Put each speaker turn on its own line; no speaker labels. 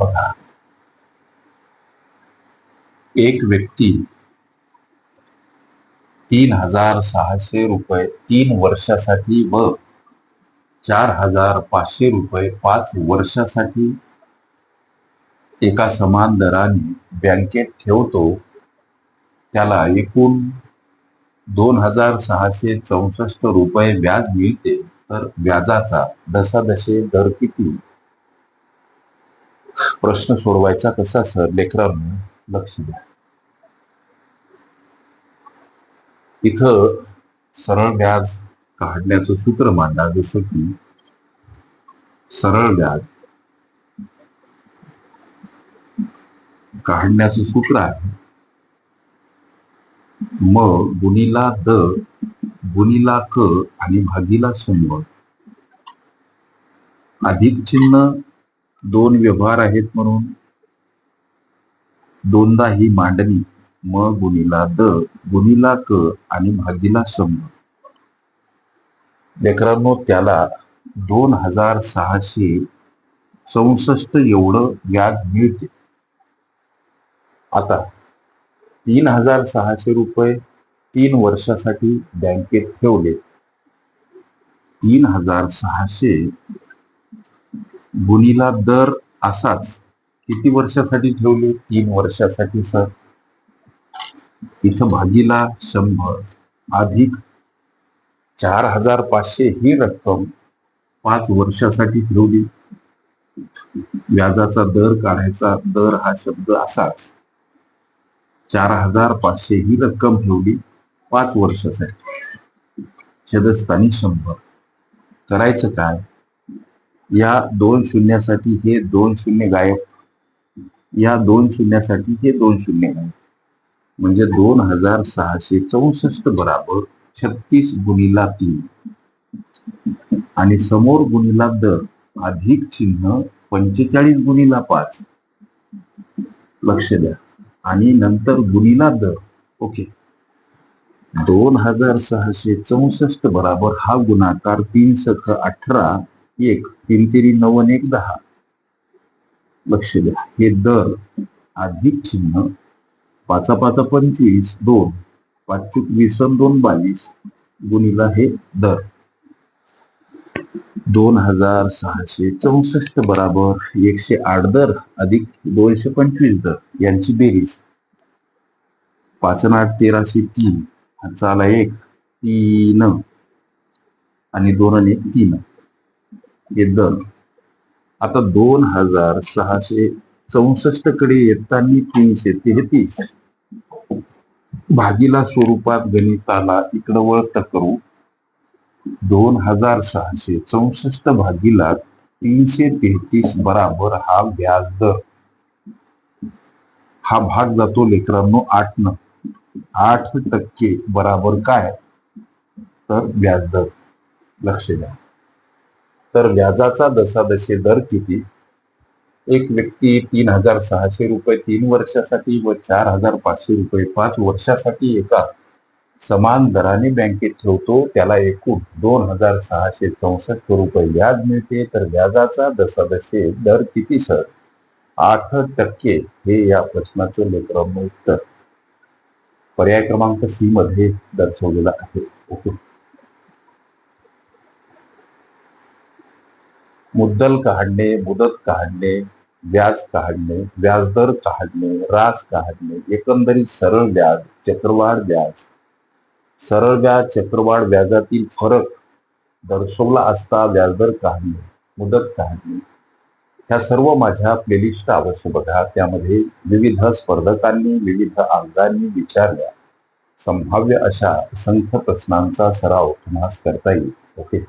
बघा. एक व्यक्ती तीन हजार सहाशे रुपये तीन वर्षासाठी व चार हजार पाचशे रुपये पाच वर्षासाठी एका समान दराने बँकेत ठेवतो त्याला एकूण दोन हजार सहाशे चौसष्ट रुपये व्याज मिळते. तर व्याजाचा दशादशे दर किती? प्रश्न सोडवायचा कसा सर? लेकरांना लक्ष द्या. इथं सरळ व्याज काढण्याचं सूत्र मांडा जसं की सरळ व्याज काढण्याचं सूत्र आहे. म गुणिला द गुणिला क आणि भागीला शंभर. अधिक चिन्ह दोन व्यवहार आहेत म्हणून. दोनदा ही मांडणी म गुणिला द गुणिला क आणि भागीला शंभर लेकरांनो त्याला दोन हजार सहाशे चौसष्ट एवढं व्याज मिळते. आता तीन हजार सहाशे रुपये तीन वर्षासाठी बँकेत ठेवले. तीन हजार सहाशे गुणीला दर असाच. किती वर्षासाठी ठेवले? तीन वर्षासाठी सर. इथं भागीला शंभर. अधिक चार हजार पाचशे ही रक्कम पाच वर्षासाठी ठेवली. व्याजाचा दर काढायचा दर हा शब्द असाच. चार हजार पाचशे ही रक्कम ठेवली पाच वर्षासाठी. छेदस्थानी शंभर. करायचं काय? या दोन शून्यासाठी हे दोन शून्य गायब. या दोन शून्यासाठी हे दोन शून्य गायब. म्हणजे दोन हजार सहाशे चौसष्ट बराबर छत्तीस गुणिला तीन. आणि समोर गुणिला दर अधिक चिन्ह पंचेचाळीस गुणिला पाच. लक्ष द्या. आणि नंतर गुणिला दर. ओके. दोन हजार सहाशे चौसष्ट बराबर हा गुणाकार तीन सख अठरा एक तीन तिरी आणि एक दहा. लक्ष द्या. हे दर अधिक चिन्ह पाचा पाचा पंचवीस दोन पाच वीस दोन बावीस गुणिला हे दर. दोन हजार सहाशे चौसष्ट बराबर एकशे आठ दर अधिक दोनशे पंचवीस दर. यांची बेरीज. पाच आठ तेराशे तीन. हा चाला एक तीन. आणि दोन आणि एक तीन. हे आता दोन हजार सहाशे चौसष्टकडे येताना तीनशे तेहतीस. भागीला स्वरूपात गणिताला इकडं वळत करू. दोन हजार सहाशे चौसष्ट भागीला तीनशे तेहतीस बराबर हा व्याज दर हा भाग जातो लेकरांनो आठ न आठ टक्के बराबर काय? तर व्याज दर लक्ष द्या. तर व्याजाचा दशादशे दर किती? एक व्यक्ती तीन हजार सहाशे रुपये तीन वर्षासाठी व चार हजार पाचशे रुपये पाच वर्षासाठी एका समान दराने बँकेत ठेवतो त्याला एकूण दोन हजार सहाशे चौसष्ट रुपये व्याज मिळते. तर व्याजाचा दशादशे दर किती सर? आठ टक्के हे या प्रश्नाचं लेकरांनो उत्तर. पर्याय क्रमांक सी मध्ये दर्शवलेला आहे. ओके. मुद्दल काढणे मुदत काढणे व्याज काढणे व्याजदर काढणे रास काढणे एकंदरीत सरळ व्याज चक्रवाढ व्याज. सरळ व्याज चक्रवाढ व्याजातील फरक दर्शवला असता व्याजदर काढणे मुदत काढणे ह्या सर्व माझ्या प्लेलिस्ट अवश्य बघा. त्यामध्ये विविध स्पर्धकांनी विविध अंगांनी विचारल्या. संभाव्य अशा असंख्य प्रश्नांचा सराव तुम्हाला करता येईल. ओके?